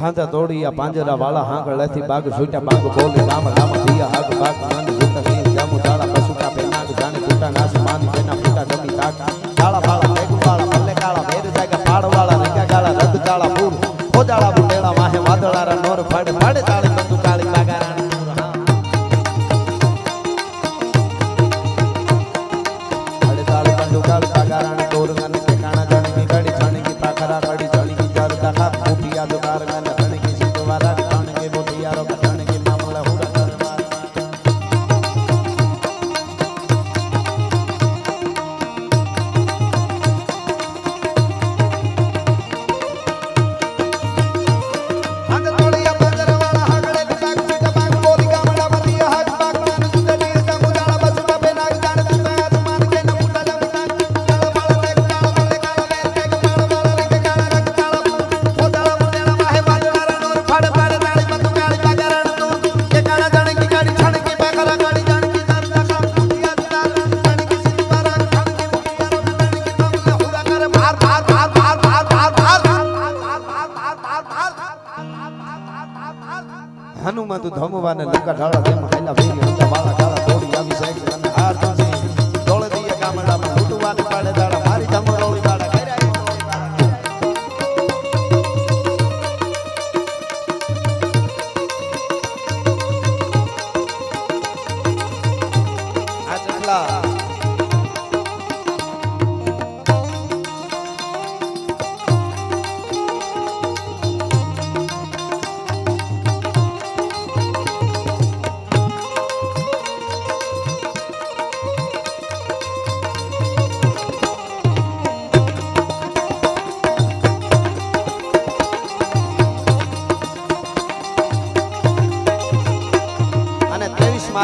હાંધા આ પાંજરા વાળા હાંગળેથી બાગ છૂટા બાગ બોલે, રામ રામ દિયા હાગ બાગ માન છૂટા નાનું માં તું ધમવાને લગા ઢાળા તેમ હાલા વેરી અંડા વાળા કાળા તોડી આવી સાહેબ ત્રેવીસ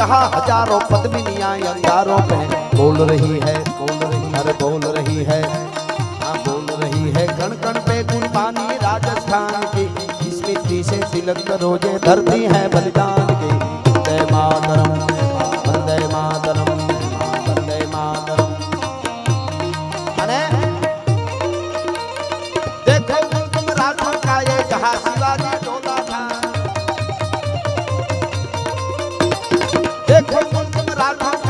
जहाँ हज़ारों पद्मिनियाँ अंगारों में बोल रही है, बोल रही हर बोल रही है। हाँ बोल रही है, कण कण पे कुर्बानी राजस्थान की। इस मिट्टी से तिलक रोज़े धरती है बलिदान की। जय मातरम। का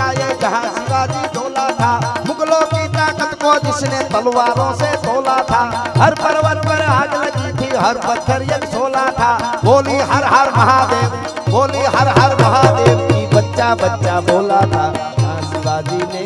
जिसने तलवारों से तोला था। हर पर्वत पर आग लगी थी, हर पत्थर एक सोला था। बोली, हर हर महादेव, बोली, हर हर महादेव, की बच्चा बच्चा बोला था। शिवाजी ने